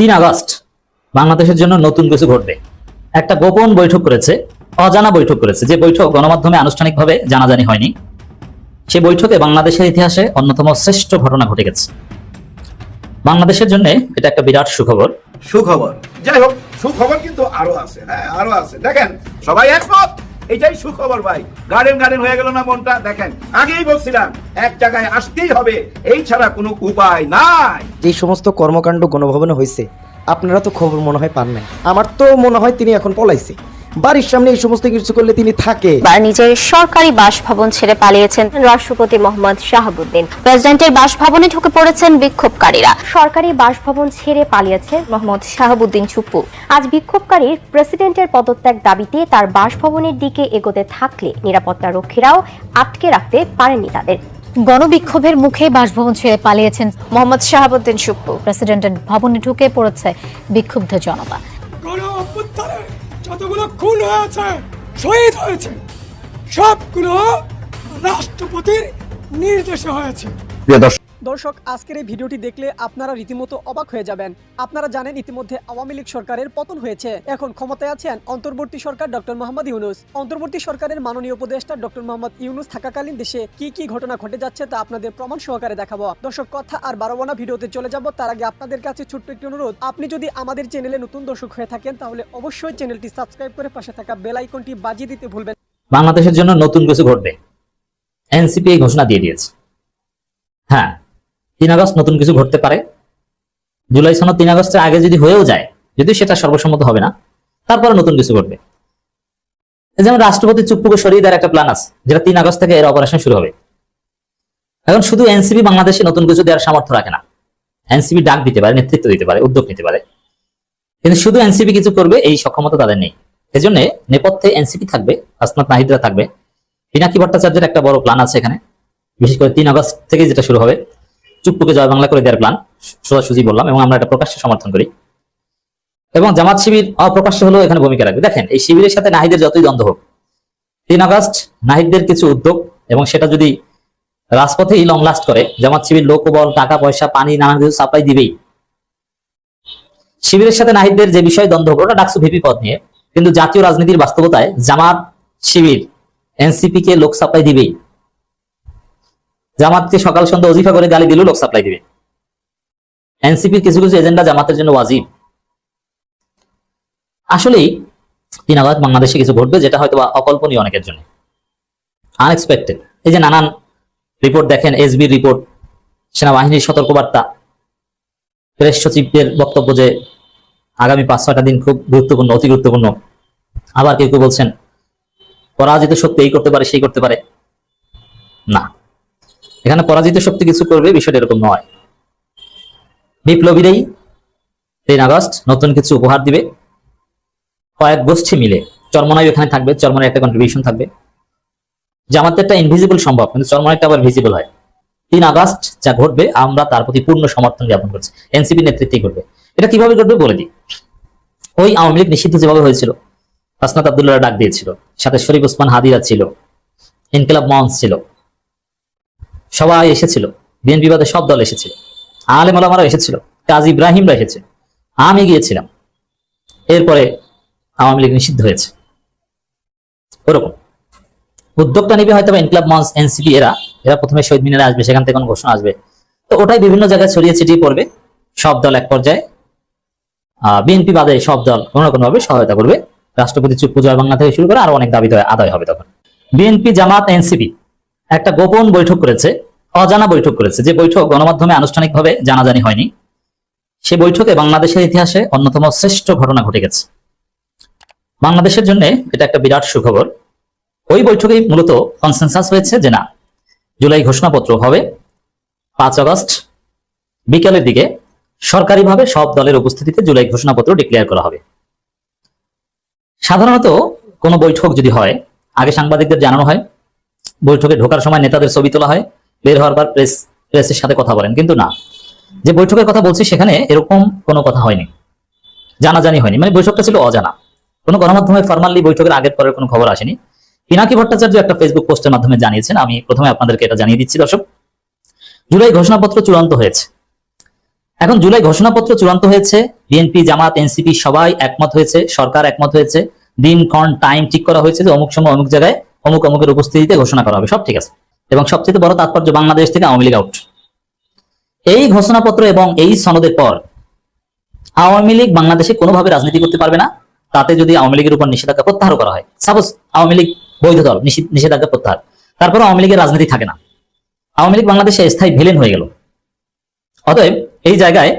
তিন আগস্ট বাংলাদেশের জন্য নতুন কিছু ঘটবে। একটা গোপন বৈঠক করেছে, অজানা বৈঠক করেছে। যে বৈঠক গণমাধ্যমে আনুষ্ঠানিকভাবে জানাজানি হয়নি, সে বৈঠকে বাংলাদেশের ইতিহাসে অন্যতম শ্রেষ্ঠ ঘটনা ঘটে গেছে। বাংলাদেশের জন্য এটা একটা বিরাট সুখবর। সুখবর। যাই হোক, সুখবর কিন্তু আরও আছে হ্যাঁ আরও আছে। দেখেন, সবাই একমত? এটাই সুখবর ভাই। গার্ডেন গার্ডেন হয়ে গেল না মনটা? দেখেন, আগেই বলছিলাম, এক জায়গায় আসতেই হবে, এই ছাড়া কোনো উপায় নাই। যে সমস্ত কর্মকাণ্ড গণভবনে হয়েছে আপনারা তো খবর মনে হয় পান নাই। আমার তো মনে হয় তিনি এখন পলাইছে। বাড়ির সামনে এই সমস্ত কিছু করলে তিনি থাকে। নিজের সরকারি বাসভবন ছেড়ে পালিয়েছেন রাষ্ট্রপতি মোহাম্মদ শাহাবুদ্দিন। প্রেসিডেন্টের বাসভবনে ঢুকে পড়েছেন বিক্ষোভকারীরা। সরকারি বাসভবন ছেড়ে পালিয়েছে মোহাম্মদ শাহাবুদ্দিন চুপ্পু আজ বিক্ষোভকারীর প্রেসিডেন্টের পদত্যাগ দাবিতে তার বাসভবনের দিকে এগোতে থাকলে নিরাপত্তা রক্ষীরাও আটকে রাখতে পারেননি তাদের। গণবিক্ষোভের মুখে বাসভবন ছেড়ে পালিয়েছেন মোহাম্মদ শাহাবুদ্দিন সুপ্পু প্রেসিডেন্টের ভবনে ঢুকে পড়েছে বিক্ষুব্ধ জনতা। যতগুলো খুন হয়েছে শহীদ হয়েছে সবগুলো রাষ্ট্রপতির নির্দেশে হয়েছে। দর্শক, আজকের এই ভিডিওটি দেখলে আপনারা রীতিমতো অবাক হয়ে যাবেন। আপনারা জানেন ইতিমধ্যে আওয়ামী লীগ সরকারের পতন হয়েছে। এখন ক্ষমতায় আছেন অন্তর্বর্তী সরকার ডক্টর মোহাম্মদ ইউনুস। অন্তর্বর্তী সরকারের মাননীয় উপদেষ্টা ডক্টর মোহাম্মদ ইউনুস থাকাকালীন দেশে কি কি ঘটনা ঘটে যাচ্ছে তা আপনাদের প্রমাণ সহকারে দেখাবো। দর্শক, কথা আর বারো না ভিডিওতে চলে যাব। তার আগে আপনাদের কাছে ছোট্ট একটি অনুরোধ। আপনি যদি আমাদের চ্যানেলে নতুন দর্শক হয়ে থাকেন, তাহলে অবশ্যই চ্যানেলটি সাবস্ক্রাইব করে পাশে থাকা বেল আইকনটি বাজিয়ে দিতে ভুলবেন বাংলাদেশের জন্য নতুন কিছু ঘটবে। এনসিপি ঘোষণা দিয়ে দিয়েছে। হ্যাঁ তিন আগস্ট নতুন কিছু ঘটতে পারে। জুলাই সনদ তিন আগস্টের আগে যদি হয়েও যায়, যদি সেটা সর্বসম্মত হবে না, তারপরে নতুন কিছু ঘটবে। যেমন রাষ্ট্রপতি চুপ্পুকে সরিয়ে দেওয়ার একটা প্ল্যান আছে, যেটা তিন আগস্ট থেকে এর অপারেশন শুরু হবে। এখন শুধু এনসিপি বাংলাদেশে নতুন কিছু দেওয়ার সামর্থ্য রাখে না। এনসিপি ডাক দিতে পারে, নেতৃত্ব দিতে পারে, উদ্যোগ নিতে পারে। কিন্তু শুধু এনসিপি কিছু করবে, এই সক্ষমতা তাদের নেই। এজন্য নেপথ্যে এনসিপি থাকবে, আসনাত নাহিদরা থাকবে। পিনাকি ভট্টাচার্যের একটা বড় প্ল্যান আছে এখানে। বিশেষ করে তিন আগস্ট থেকে যেটা শুরু হবে চুপ্পুকে জয় বাংলা করে দেওয়ার প্ল্যান সোজাসুজি বললাম, এবং আমরা এটা প্রকাশ্যে সমর্থন করি। এবং জামাত শিবির অপ্রকাশ্য হলেও এখানে ভূমিকা রাখবে। দেখেন, এই শিবিরের সাথে নাহিদের যতই দ্বন্দ্ব হোক, তিন আগস্ট নাহিদদের কিছু উদ্যোগ, এবং সেটা যদি রাজপথেই লং লাস্ট করে, জামাত শিবির লোকবল টাকা পয়সা, পানি, নানান কিছু সাপ্লাই দিবেই। শিবিরের সাথে নাহিদদের যে বিষয় দ্বন্দ্ব হোক ওটা ডাকসু ভিপি পদ নিয়ে। কিন্তু জাতীয় রাজনীতির বাস্তবতায় জামাত শিবির এনসিপি কে লোক সাপ্লাই দিবেই। জামাতকে সকাল সন্ধ্যা অজিফা করে গালি দিলেও লোক সাপ্লাই দিবে। এনসিপির কিছু কিছু এজেন্ডা জামাতের জন্য ওয়াজিব। আসলেই তিন আগস্ট বাংলাদেশে কিছু ঘটবে যেটা হয়তো অকল্পনীয় অনেকের জন্য। আনএক্সপেক্টেড এই যে নানান রিপোর্ট দেখেন এসবি রিপোর্ট সেনাবাহিনীর সতর্কবার্তা। প্রেস সচিবদের বক্তব্য যে আগামী পাঁচ ছয়টা দিন খুব গুরুত্বপূর্ণ, অতি গুরুত্বপূর্ণ। আবার কেউ কেউ বলছেন, পরাজিত শক্তি এই করতে পারে, সেই করতে পারে। না। এখানে পরাজিত শক্তি কিছু করবে, বিষয়টা এরকম নয়। বিপ্লবীরাই তিন আগস্ট নতুন কিছু উপহার দিবে। কয়েক গোষ্ঠী মিলে, চরমনাই এখানে থাকবে, চরমনাই একটা কন্ট্রিবিউশন থাকবে। জামাতেরটা ইনভিজিবল সম্ভব, কিন্তু চরমনাইটা আবার ভিজিবল হয়। তিন আগস্ট যা ঘটবে, আমরা তার প্রতি পূর্ণ সমর্থন জ্ঞাপন করছি। এনসিপি নেতৃত্বে ঘটবে। এটা কীভাবে ঘটবে বলে দিই। ওই আওয়ামী লীগ নিষিদ্ধ যেভাবে হয়েছিল আসনাত আবদুল্লাহ ডাক দিয়েছিল। সাথে শরীফ ওসমান হাদিরা ছিল। ইনকিলাব মঞ্চ ছিল। সবাই এসেছিল। বিএনপি বাদে সব দল এসেছিল আলেম আলামারা এসেছিল। কাজী ইব্রাহিমরা এসেছে। আমি গিয়েছিলাম। এরপরে আওয়ামী লীগ নিষিদ্ধ হয়েছে। ওরকম। উদ্যোগটা নিবে হয়তো ইনকলাব মঞ্চ, এনসিপি, এরা। এরা প্রথমে শহীদ মিনারে আসবে, সেখান থেকে কোনো ঘোষণা আসবে। তো ওটাই বিভিন্ন জায়গায় ছড়িয়ে ছিটিয়ে পড়বে। সব দল এক পর্যায়ে। বিএনপি বাদে সব দল কোনো কোনো ভাবে সহায়তা করবে। রাষ্ট্রপতি চুপ জয় বাংলা থেকে শুরু করে আরও অনেক দাবি আদায় হবে তখন। BNP, Jamaat, NCP. একটা গোপন বৈঠক করেছে, অজানা বৈঠক করেছে। যে বৈঠক গণমাধ্যমে আনুষ্ঠানিকভাবে জানাজানি হয়নি, সে বৈঠকে বাংলাদেশের ইতিহাসে অন্যতম শ্রেষ্ঠ ঘটনা ঘটে গেছে। বাংলাদেশের জন্য এটা একটা বিরাট সুখবর। ওই বৈঠকেই মূলত কনসেনসাস হয়েছে যে না, জুলাই ঘোষণাপত্র হবে, পাঁচ আগস্ট বিকেলের দিকে সরকারিভাবে সব দলের উপস্থিতিতে জুলাই ঘোষণাপত্র ডিক্লেয়ার করা হবে। সাধারণত কোনো বৈঠক যদি হয়, আগে সাংবাদিকদের জানানো হয় বৈঠকে ঢোকার সময় নেতাদের ছবি তোলা হয়, বের হওয়ার পর প্রেস, প্রেসের সাথে কথা বলেন। কিন্তু না, যে বৈঠকের কথা বলছি সেখানে এরকম কোনো কথা হয়নি, জানাজানি হয়নি। মানে বৈঠকটা ছিল অজানা। কোনো গণমাধ্যমে ফর্মালি বৈঠকের আগের পরের কোনো খবর আসেনি। পিনাকি ভট্টাচার্য একটা ফেসবুক পোস্টের মাধ্যমে জানিয়েছেন, আমি প্রথমে আপনাদেরকে এটা জানিয়ে দিচ্ছি, দর্শক। জুলাই ঘোষণাপত্র চূড়ান্ত হয়েছে। এখন জুলাই ঘোষণাপত্র চূড়ান্ত হয়েছে, বিএনপি, জামাত, এনসিপি সবাই একমত হয়েছে, সরকার একমত হয়েছে। দিন ক্ষণ টাইম ঠিক করা হয়েছে যে অমুক সময় অমুক জায়গায় অমুক অমুকের উপস্থিতিতে ঘোষণা করা হবে, সব ঠিক আছে। এবং সবচেয়ে বড় তাৎপর্য বাংলাদেশ থেকে আওয়ামী লীগ আউট এই ঘোষণাপত্র এবং এই সনদের পর আওয়ামী লীগ বাংলাদেশে কোনোভাবে রাজনীতি করতে পারবে না। তাতে যদি আওয়ামী লীগের উপর নিষেধাজ্ঞা প্রত্যাহার করা হয় সাপোজ আওয়ামী লীগ বৈধ দল নিষেধাজ্ঞা প্রত্যাহার তারপর আওয়ামী লীগের রাজনীতি থাকে না। আওয়ামী লীগ বাংলাদেশে স্থায়ী ভিলেন হয়ে গেল। অতএব এই জায়গায়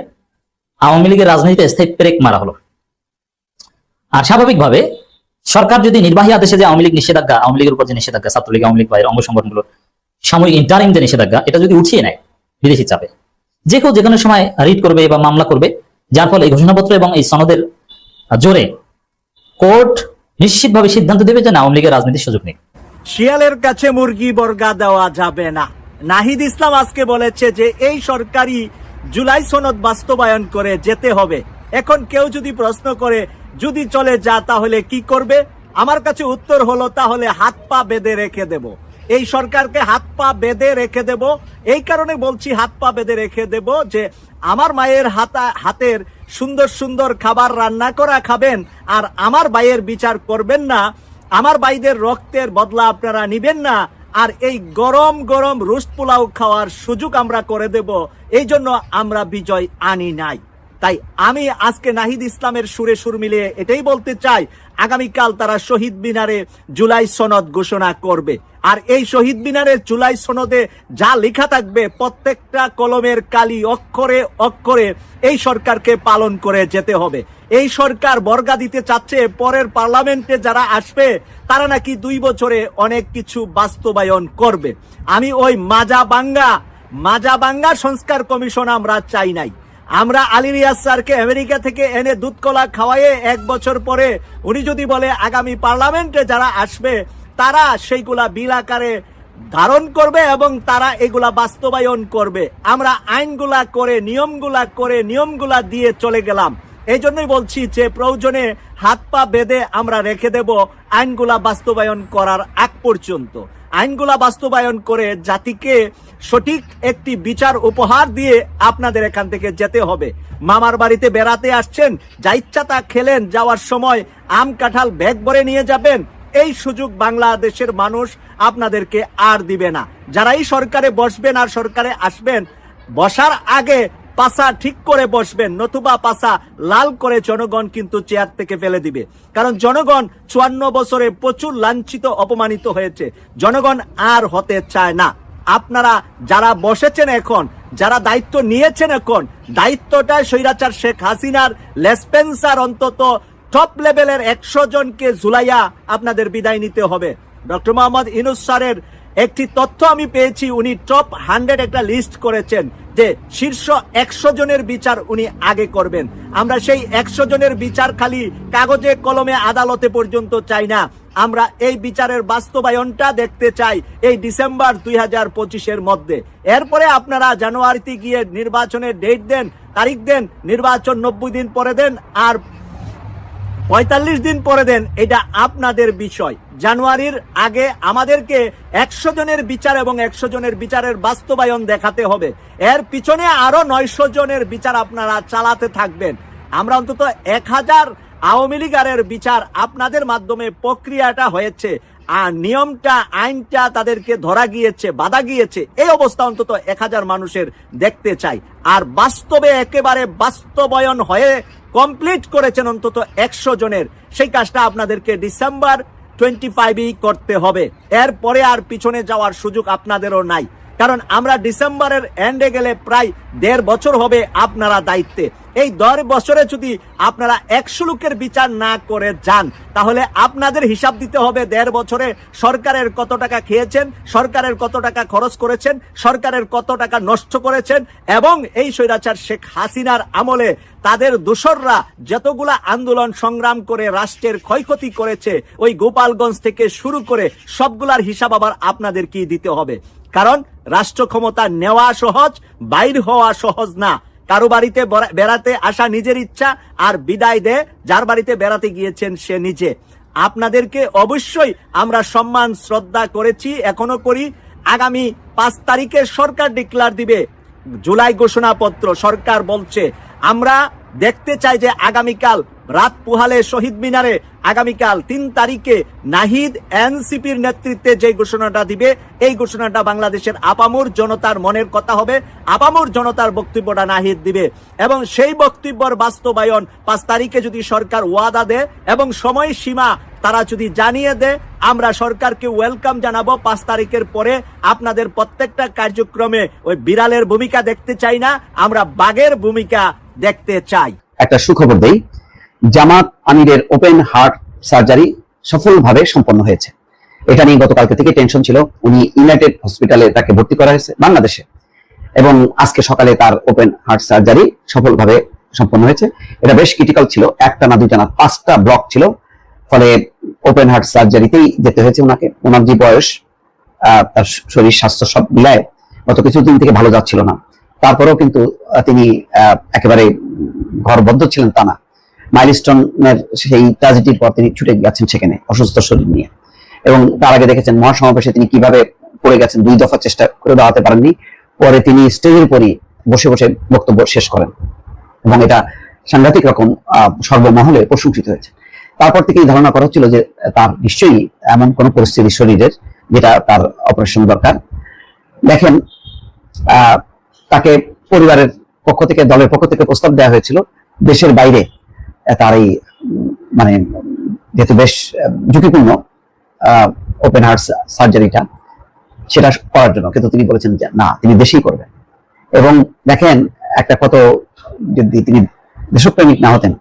আওয়ামী লীগের রাজনীতিতে স্থায়ী ব্রেক মারা হলো। আর স্বাভাবিকভাবে সরকার যদি নির্বাহী আদেশে যে আওয়ামী লীগ নিষেধাজ্ঞা, আওয়ামী লীগের উপর যে নিষেধাজ্ঞা, ছাত্রলীগ, আওয়ামী লীগ বা এর অঙ্গ সংগঠনগুলোর সাময়িক ইন্টারিম যে নিষেধাজ্ঞা, এটা যদি উঠিয়ে নেয় বিদেশি চাপে, যে কেউ যে কোনো সময় রিট করবে বা মামলা করবে, যার ফলে এই ঘোষণাপত্র এবং এই সনদের জোরে কোর্ট নিশ্চিতভাবে সিদ্ধান্ত দেবে যে না, আওয়ামী লীগের রাজনীতির সুযোগ নেই। শিয়ালের কাছে মুরগি বর্গা দেওয়া যাবে না। নাহিদ ইসলাম আজকে বলেছে যে এই সরকারি জুলাই সনদ বাস্তবায়ন করে যেতে হবে। এখন কেউ যদি প্রশ্ন করে যদি চলে যা, তাহলে কি করবে? আমার কাছে উত্তর হলো, তাহলে হাত পা বেঁধে রেখে দেব। এই সরকারকে হাত পা বেঁধে রেখে দেব। এই কারণে বলছি হাত পা বেঁধে রেখে দেব যে, আমার মায়ের হাতা, হাতের সুন্দর সুন্দর খাবার রান্না করা খাবেন, আর আমার ভাইয়ের বিচার করবেন না। আমার ভাইদের রক্তের বদলা আপনারা নিবেন না। আর এই গরম গরম রুস্ট পোলাও খাওয়ার সুযোগ আমরা করে দেব। এই জন্য আমরা বিজয় আনি নাই। তাই আমি আজকে নাহিদ ইসলামের সুরে সুর মিলিয়ে এটাই বলতে চাই, আগামীকাল তারা শহীদ মিনারে জুলাই সনদ ঘোষণা করবে। আর এই শহীদ মিনারের জুলাই সনদে যা লেখা থাকবে, প্রত্যেকটা কলমের কালি অক্ষরে অক্ষরে এই সরকারকে পালন করে যেতে হবে। এই সরকার বর্গা দিতে চাচ্ছে, পরের পার্লামেন্টে যারা আসবে, তারা নাকি দুই বছরে অনেক কিছু বাস্তবায়ন করবে। আমি ওই মাজা বাঙ্গা মাজা বাঙ্গা সংস্কার কমিশন আমরা চাই নাই। আমরা আলী রিয়াজ স্যারকে আমেরিকা থেকে এনে দুধ কলা খাওয়াইয়ে এক বছর পরে উনি যদি বলে আগামী পার্লামেন্টে যারা আসবে, তারা সেইগুলা বিল আকারে ধারণ করবে এবং তারা এগুলা বাস্তবায়ন করবে। আমরা আইনগুলা করে, নিয়মগুলা করে, নিয়মগুলা দিয়ে চলে গেলাম। এই জন্যই বলছি যে প্রয়োজনে হাত পা বেঁধে আমরা রেখে দেব আইনগুলা বাস্তবায়ন করার আগ পর্যন্ত। আইনগুলা বাস্তবায়ন করে জাতিকে সঠিক একটি বিচার উপহার দিয়ে আপনাদের এখান থেকে যেতে হবে। মামার বাড়িতে বেড়াতে আসছেন, যা ইচ্ছা তা খেলেন, যাওয়ার সময় আম কাঁঠাল ব্যাগ ভরে নিয়ে যাবেন। এই সুযোগ বাংলাদেশের মানুষ আপনাদেরকে আর দিবে না। যারা এই সরকারে বসবেন আর সরকারে আসবেন, বসার আগে পাশা ঠিক করে বসবেন, নতুবা পাশা লাল করে জনগণ কিন্তু চেয়ার থেকে ফেলে দিবে। কারণ জনগণ চুয়ান্ন বছরে প্রচুর লাঞ্ছিত, অপমানিত হয়েছে। জনগণ আর হতে চায় না। আপনারা যারা বসেছেন এখন, যারা দায়িত্ব নিয়েছেন এখন দায়িত্বটা স্বৈরাচার শেখ হাসিনার লেসপেন্সার অন্তত টপ লেভেলের একশো জনকে ঝুলাইয়া আপনাদের বিদায় নিতে হবে। ডক্টর মোহাম্মদ ইনুস স্যারের একটি তথ্য আমি পেয়েছি, উনি টপ হান্ড্রেড একটা লিস্ট করেছেন যে শীর্ষ একশো জনের বিচার উনি আগে করবেন। আমরা সেই একশো জনের বিচার খালি কাগজে, কলমে, আদালতে পর্যন্ত চাই না। আমরা এই বিচারের বাস্তবায়নটা দেখতে চাই এই ডিসেম্বর দুই হাজার পঁচিশের মধ্যে। এরপরে আপনারা জানুয়ারিতে গিয়ে নির্বাচনের ডেট দেন, তারিখ দেন, নির্বাচন নব্বই দিন পরে দেন, আর পঁয়তাল্লিশ দিন পরে দেন, এটা আপনাদের বিষয়। জানুয়ারির আগে আমাদেরকে একশো জনের বিচার এবং একশো জনের বিচারের বাস্তবায়ন দেখাতে হবে। এর পিছনে আরও নয়শো জনের বিচার আপনারা চালাতে থাকবেন। আমরা অন্তত এক হাজার আওয়ামী লীগারের বিচার আপনাদের মাধ্যমে প্রক্রিয়াটা হয়েছে। আর নিয়মটা, আইনটা তাদেরকে ধরা গিয়েছে, বাধা গিয়েছে, এই অবস্থা অন্তত এক হাজার মানুষের দেখতে চাই। আর বাস্তবে একেবারে বাস্তবায়ন হয়ে কমপ্লিট করেছেন অন্তত একশো জনের। সেই কাজটা আপনাদেরকে ডিসেম্বর টোয়েন্টি ফাইভই করতে হবে। এরপরে আর পিছনে যাওয়ার সুযোগ আপনাদেরও নাই। কারণ আমরা ডিসেম্বরের এন্ডে গেলে প্রায় দেড় বছর হবে আপনারা দায়িত্বে। এই দশ বছরে যদি আপনারা একশো লোকের বিচার না করে যান, তাহলে আপনাদের হিসাব দিতে হবে দেড় বছরে সরকারের কত টাকা খেয়েছেন, সরকারের কত টাকা খরচ করেছেন, সরকারের কত টাকা নষ্ট করেছেন এবং এই স্বৈরাচার শেখ হাসিনার আমলে তাদের দোসররা যতগুলা আন্দোলন সংগ্রাম করে রাষ্ট্রের ক্ষয়ক্ষতি করেছে, ওই গোপালগঞ্জ থেকে শুরু করে সবগুলার হিসাব আবার আপনাদেরকেই দিতে হবে। কারণ রাষ্ট্র ক্ষমতা নেওয়া সহজ, বাইর হওয়া সহজ না। কারও বাড়িতে বেড়াতে আসা নিজের ইচ্ছা আর বিদায় দে, যার বাড়িতে বেড়াতে গিয়েছেন সে নিজে। আপনাদেরকে অবশ্যই আমরা সম্মান, শ্রদ্ধা করেছি, এখনও করি। আগামী পাঁচ তারিখে সরকার ডিক্লার দিবে। জুলাই ঘোষণাপত্র সরকার বলছে, আমরা দেখতে চাই যে আগামীকাল রাত পুহালে শহীদ মিনারে আগামীকাল তিন তারিখে নাহিদ এনসিপির নেতৃত্বে যে ঘোষণাটা দিবে, এই ঘোষণাটা বাংলাদেশের আপামর জনতার মনের কথা হবে। আপামর জনতার বক্তব্যটা নাহিদ দিবে। এবং সেই বক্তব্যর বাস্তবায়ন পাঁচ তারিখে যদি সরকার ওয়াদা দেয় এবং সময়সীমা তারা যদি জানিয়ে দেয়, আমরা সরকারকে ওয়েলকাম জানাব। পাঁচ তারিখের পরে আপনাদের প্রত্যেকটা কার্যক্রমে ওই বিড়ালের ভূমিকা দেখতে চাই না। আমরা বাঘের ভূমিকা দেখতে চাই। একটা সুখবর দেই, জামাত আমিরের ওপেন হার্ট সার্জারি সফলভাবে সম্পন্ন হয়েছে। এটা নিয়ে গতকালকে থেকে টেনশন ছিল। উনি ইউনাইটেড হসপিটালে তাকে ভর্তি করা হয়েছে বাংলাদেশে। এবং আজকে সকালে তার ওপেন হার্ট সার্জারি সফলভাবে সম্পন্ন হয়েছে। এটা বেশ ক্রিটিক্যাল ছিল। একটা না দুইটা না পাঁচটা ব্লক ছিল। ফলে ওপেন হার্ট সার্জারিতেই যেতে হয়েছে ওনাকে ওনার যে বয়স তার শরীর স্বাস্থ্য সব মিলায় গত কিছুদিন থেকে ভালো যাচ্ছিল না। তারপরেও কিন্তু তিনি একেবারে ঘরবদ্ধ ছিলেন তা না। মাইলস্টোনের সেই ট্রাজেডির পর তিনি ছুটে গেছেন সেখানে অসুস্থ শরীর নিয়ে। এবং তার আগে দেখেছেন মহাসমাবেশে তিনি কীভাবে পড়ে গেছেন দুই দফা চেষ্টা করে দাঁড়াতে পারেননি। পরে তিনি স্টেজের উপরই বসে বসে বক্তব্য শেষ করেন। এবং এটা সাংঘাতিক রকম সর্বমহলে প্রশংসিত হয়েছে। তারপর থেকেই ধারণা করা হচ্ছিল যে তার নিশ্চয়ই এমন কোন পরিস্থিতি শরীরের যেটা তার অপারেশন দরকার। দেখেন আহ, তাকে পরিবারের পক্ষ থেকে, দলের পক্ষ থেকে প্রস্তাব দেওয়া হয়েছিল। দেশের বাইরে তার এই মানে যেহেতু বেশ ঝুঁকিপূর্ণ ওপেন হার্ট সার্জারিটা সেটা করার জন্য। কিন্তু তিনি বলেছেন যে, না, তিনি দেশেই করবেন। এবং দেখেন, একটা কত, যদি তিনি দেশপ্রেমিক না হতেন,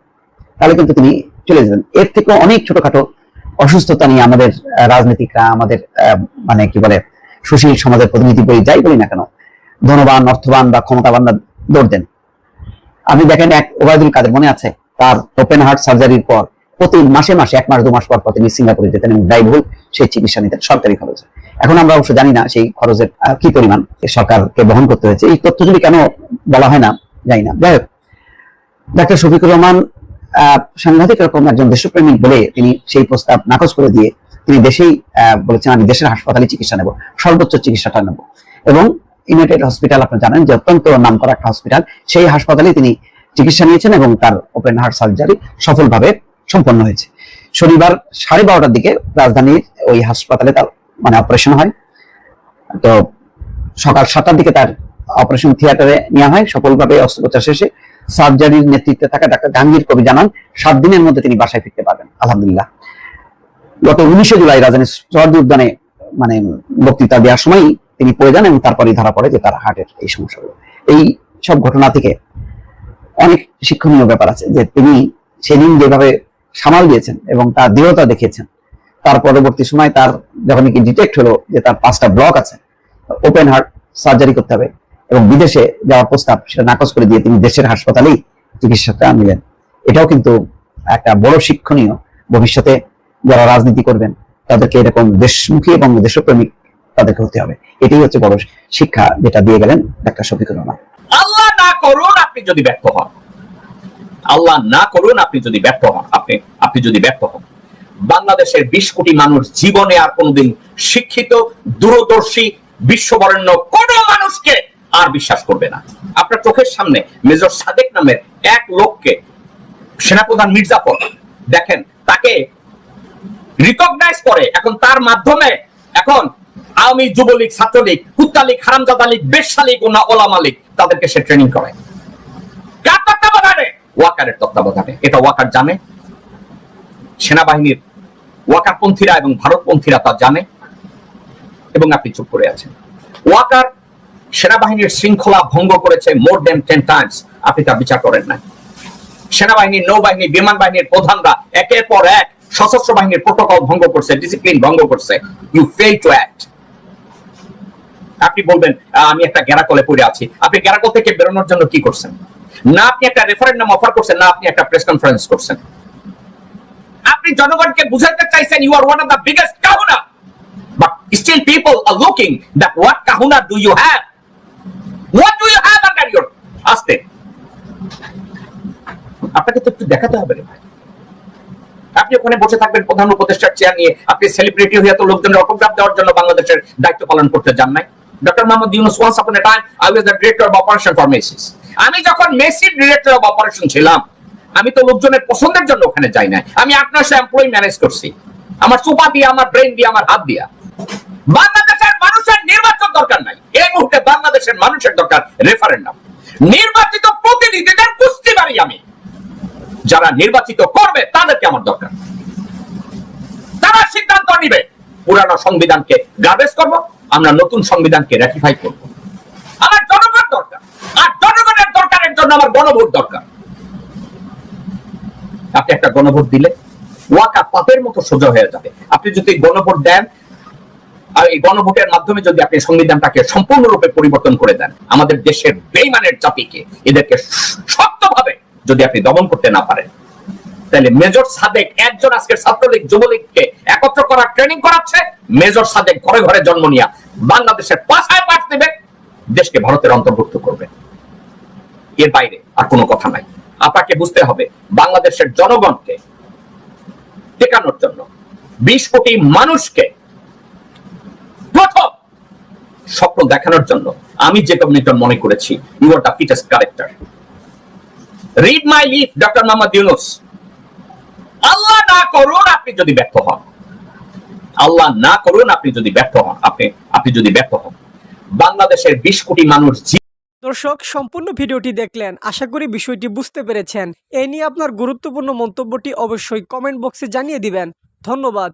তাহলে কিন্তু তিনি চলে যেতেন। এর থেকে অনেক ছোটখাটো অসুস্থতা নিয়ে আমাদের রাজনীতিকরা, আমাদের মানে কি বলে, সুশীল সমাজের প্রতিনিধি বলি যাই বলি না কেন ধনবান, অর্থবান বা ক্ষমতাবানরা দৌড় দেন। আপনি দেখেন এক ওবায়দুল কাদের মনে আছে? তার ওপেন হার্ট সার্জারির পর প্রতি মাসে মাসে, এক মাস, দু মাস পর পর তিনি সিঙ্গাপুরে যেতেন এবং ব্যয়বহুল সেই চিকিৎসা নিতেন সরকারি খরচে। এখন আমরা অবশ্য জানি না সেই খরচের কি পরিমাণ সরকারকে বহন করতে হয়েছে। এই তথ্য যদি কেন বলা হয় না, জানি না। যাই হোক, ডাক্তার শফিকুর রহমান সাংঘাতিক রকম একজন দেশপ্রেমিক বলে তিনি সেই প্রস্তাব নাকচ করে দিয়ে তিনি দেশেই বলেছেন, আমি দেশের হাসপাতালে চিকিৎসা নেব, সর্বোচ্চ চিকিৎসাটা নেব। এবং ইউনাইটেড হসপিটাল আপনারা জানেন যে অত্যন্ত নাম করা একটা হসপিটাল সেই হাসপাতালে তিনি চিকিৎসা নিয়েছেন এবং তার ওপেন হার্ট সার্জারি সফলভাবে সম্পন্ন হয়েছে। শনিবার সাড়ে বারোটার দিকে রাজধানীর ওই হাসপাতালে তার মানে অপারেশন হয়। তো সকাল সাতটার দিকে তার অপারেশন থিয়েটারে নেওয়া হয়। সফলভাবে অস্ত্রোপচার শেষে সার্জারির নেতৃত্বে থাকা ডাক্তার জাহাঙ্গীর কবি জানান, সাত দিনের মধ্যে তিনি বাসায় ফিরতে পারবেন। আলহামদুলিল্লাহ। গত উনিশে জুলাই রাজধানীর সরদি উদ্যানে মানে বক্তৃতা দেওয়ার সময় তিনি পড়ে যান এবং তারপরেই ধরা পড়ে যে তার হার্টের এই সমস্যাগুলো। এই সব ঘটনা থেকে অনেক শিক্ষণীয় ব্যাপার আছে যে তিনি সেদিন যেভাবে সামাল দিয়েছেন এবং তার দৃঢ়তা দেখিয়েছেন, তার পরবর্তী সময় তার যখন কি ডিটেক্ট হলো যে তার পাঁচটা ব্লক আছে ওপেন হার্ট সার্জারি করতে হবে এবং বিদেশে যাওয়ার প্রস্তাব সেটা নাকচ করে দিয়ে তিনি দেশের হাসপাতালেই চিকিৎসাটা নিলেন। এটাও কিন্তু একটা বড় শিক্ষণীয় ভবিষ্যতে যারা রাজনীতি করবেন, তাদেরকে এরকম দেশমুখী এবং দেশপ্রেমিক তাদেরকে হতে হবে। এটাই হচ্ছে বড় শিক্ষা যেটা দিয়ে গেলেন ডাক্তার শফিকুর রহমান। আল্লাহ না করুন আপনি যদি ব্যর্থ হন। আল্লাহ না করুন আপনি যদি ব্যর্থ হন। আপনি আপনি যদি ব্যর্থ হন। বাংলাদেশের বিশ কোটি মানুষ জীবনে আর কোনোদিন শিক্ষিত, দূরদর্শী, বিশ্ববরেণ্য কোন মানুষকে আর বিশ্বাস করবে না। আপনার চোখের সামনে মেজর সাদেক নামের এক লোককে সেনাপ্রধান মির্জাফর দেখেন, তাকে রিকগনাইজ করে। এখন তার মাধ্যমে এখন আওয়ামী যুবলীগ, ছাত্রলীগ কুত্তা লীগ হারামজাদা লীগ বেশ্যা লীগ ওনা ওলামা লীগ, তাদেরকে সে ট্রেনিং করে কার তত্ত্বাবধানে? ওয়াকারের তত্ত্বাবধানে। এটা ওয়াকার জানে। সেনাবাহিনীর ওয়াকারপন্থীরা এবং ভারতপন্থীরা তা জানে। এবং আপনি চুপ করে আছেন। ওয়াকার সেনাবাহিনীর শৃঙ্খলা ভঙ্গ করেছে মোর দেন টেন টাইমস আপনি তা বিচার করেন না সেনাবাহিনী, নৌবাহিনী, বিমান বাহিনীর প্রধানরা একের পর এক সশস্ত্র বাহিনীর প্রোটোকল ভঙ্গ করছে ডিসিপ্লিন ভঙ্গ করছে। ইউ ফেল টু অ্যাক্ট আপনি বলবেন আমি একটা গ্যারাকলে পড়ে আছি। আপনি গ্যারাকল থেকে বেরোনোর জন্য কি করছেন? না আপনি একটা রেফারেন্ডাম অফার করছেন, না আপনি একটা প্রেস কনফারেন্স করছেন। আপনি জনগণকে বুঝাতে চাইছেন you are one of the biggest kahuna but still people are looking that what kahuna do you have what do you have under your আস্তে আপনাকে তো একটু দেখাতে হবে রে ভাই। আপনি ওখানে বসে থাকবেন, প্রধান উপদেষ্টার চেয়ার নিয়ে। আপনি সেলিব্রিটি হয়ে তো লোকজনের অটোগ্রাফ দেওয়ার জন্য বাংলাদেশের দায়িত্ব পালন করতে যান নাই। Doctor Mohammad Yunus once upon a time I was the director of operation for Messi's আমি যখন মেসির ডিরেক্টর অফ অপারেশন ছিলাম, আমি তো লোকজনের পছন্দের জন্য ওখানে যাই না আমি আপনার সাথে এমপ্লয়ি ম্যানেজ করছি। আমার চোপা দিয়ে, আমার ব্রেন দিয়ে, আমার হাত দিয়া। বাংলাদেশের মানুষের নির্বাচন দরকার নাই। এই মুহূর্তে বাংলাদেশের মানুষের দরকার রেফারেন্ডাম নির্বাচিত প্রতিনিধিদের কুস্তি বাড়ি আমি। যারা নির্বাচিত করবে, তাদেরকে আমার দরকার। তারা সিদ্ধান্ত নিবে। পুরানো সংবিধানকে গার্বেজ করব, আমরা নতুন সংবিধানকে রেটিফাই করব। আমার জনগণ দরকার। আর জনগণের দরকারের জন্য আমার গণভোট দরকার। আপনি একটা গণভোট দিলে ওয়াকা পাপের মতো সোজা হয়ে যাবে। আপনি যদি গণভোট দেন, আর এই গণভোটের মাধ্যমে যদি আপনি সংবিধানটাকে সম্পূর্ণরূপে পরিবর্তন করে দেন, আমাদের দেশের বেইমানের জাতিকে এদেরকে শক্তভাবে যদি আপনি দমন করতে না পারেন তাহলে মেজর সাদেক একজন আজকের ছাত্রলীগ, যুবলীগকে একত্র করার ট্রেনিং করাচ্ছে। মেজর সাদেক ঘরে ঘরে জন্ম নিয়া। বাংলাদেশের পাশায় পাশ দেবে, দেশকে ভারতের অন্তর্ভুক্ত করবে। এর বাইরে আর কোনো কথা নাই। আপনাকে বুঝতে হবে, বাংলাদেশের জনগণকে টেকানোর জন্য বিশ কোটি মানুষকে প্রথম স্বপ্ন দেখানোর জন্য আমি জেকব নিউটন মনে করেছি you are the fittest character read my leaf doctor Mohammad Yunus না করুন, আপনি যদি ব্যর্থ হন। আল্লাহ না করুন, আপনি যদি ব্যর্থ হন। আপনি আপনি যদি ব্যর্থ হন। বাংলাদেশের বিশ কোটি মানুষ দর্শক, সম্পূর্ণ ভিডিওটি দেখলেন। আশা করি বিষয়টি বুঝতে পেরেছেন। এ নিয়ে আপনার গুরুত্বপূর্ণ মন্তব্যটি অবশ্যই কমেন্ট বক্সে জানিয়ে দিবেন। ধন্যবাদ।